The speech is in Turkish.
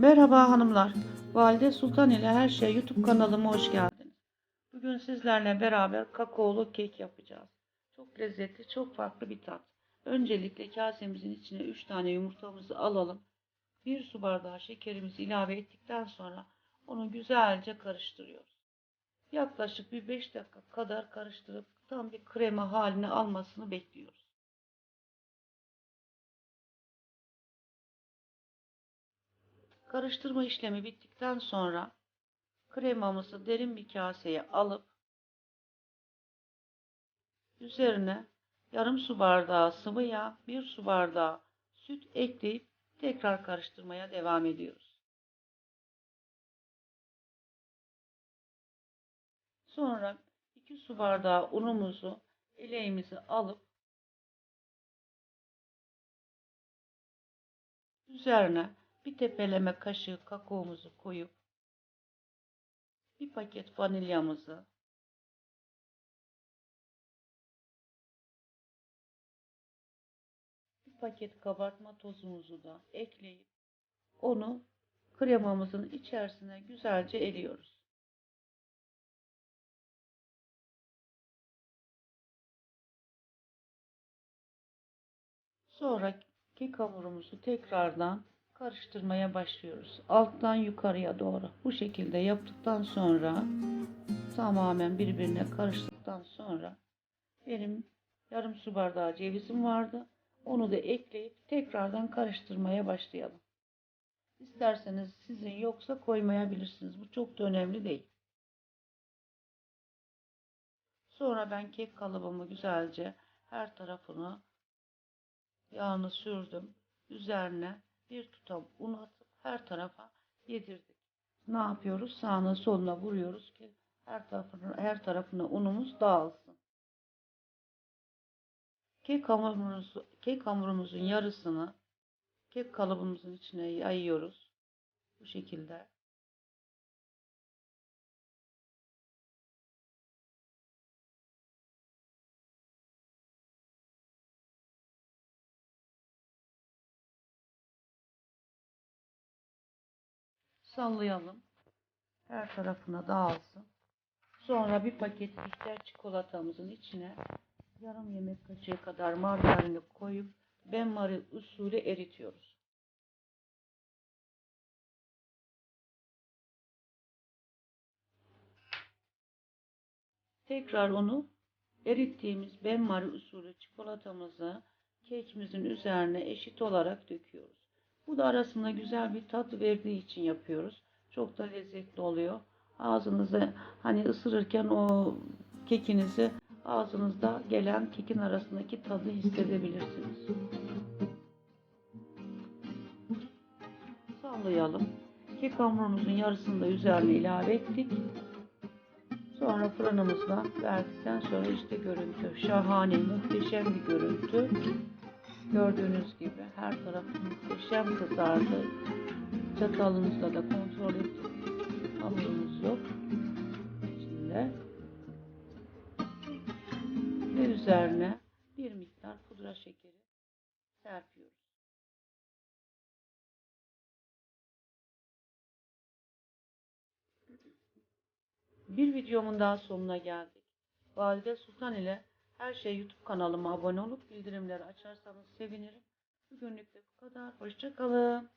Merhaba hanımlar. Valide Sultan ile Her Şey YouTube kanalıma hoş geldiniz. Bugün sizlerle beraber kakaolu kek yapacağız. Çok lezzetli, çok farklı bir tat. Öncelikle kasemizin içine 3 tane yumurtamızı alalım. 1 su bardağı şekerimizi ilave ettikten sonra onu güzelce karıştırıyoruz. Yaklaşık bir 5 dakika kadar karıştırıp tam bir krema halini almasını bekliyoruz. Karıştırma işlemi bittikten sonra kremamızı derin bir kaseye alıp üzerine yarım su bardağı sıvı yağ, bir su bardağı süt ekleyip tekrar karıştırmaya devam ediyoruz. Sonra 2 su bardağı unumuzu eleğimizi alıp üzerine bir tepeleme kaşığı kakaomuzu koyup bir paket vanilyamızı bir paket kabartma tozumuzu da ekleyip onu kremamızın içerisine güzelce eliyoruz. Sonra kek hamurumuzu tekrardan karıştırmaya başlıyoruz. Alttan yukarıya doğru. Bu şekilde yaptıktan sonra tamamen birbirine karıştıktan sonra benim yarım su bardağı cevizim vardı. Onu da ekleyip tekrardan karıştırmaya başlayalım. İsterseniz sizin yoksa koymayabilirsiniz. Bu çok da önemli değil. Sonra ben kek kalıbımı güzelce her tarafını yağını sürdüm. Üzerine bir tutam un atıp her tarafa yedirdik. Ne yapıyoruz? Sağına soluna vuruyoruz ki her tarafına, her tarafına unumuz dağılsın. Kek hamurumuzu, kek hamurumuzun yarısını kek kalıbımızın içine yayıyoruz. Bu şekilde. Sallayalım. Her tarafına dağılsın. Sonra bir paket bitter çikolatamızın içine yarım yemek kaşığı kadar margarini koyup benmari usulü eritiyoruz. Tekrar onu erittiğimiz benmari usulü çikolatamızı kekimizin üzerine eşit olarak döküyoruz. Bu da arasında güzel bir tat verdiği için yapıyoruz. Çok da lezzetli oluyor. Ağzınıza hani ısırırken o kekinizi ağzınızda gelen kekin arasındaki tadı hissedebilirsiniz. Sallayalım. Kek hamurumuzun yarısını da üzerine ilave ettik. Sonra fırınımızda verdikten sonra işte görüntü. Şahane, muhteşem bir görüntü. Gördüğünüz gibi her tarafı muhteşem kızardı. Çatalımızla da kontrol ettik. Hamurumuz yok. İçinde. Ve üzerine bir miktar pudra şekeri serpiyoruz. Bir videomun daha sonuna geldik. Valide Sultan ile her şey YouTube kanalıma abone olup bildirimleri açarsanız sevinirim. Bugünlük de bu kadar. Hoşçakalın.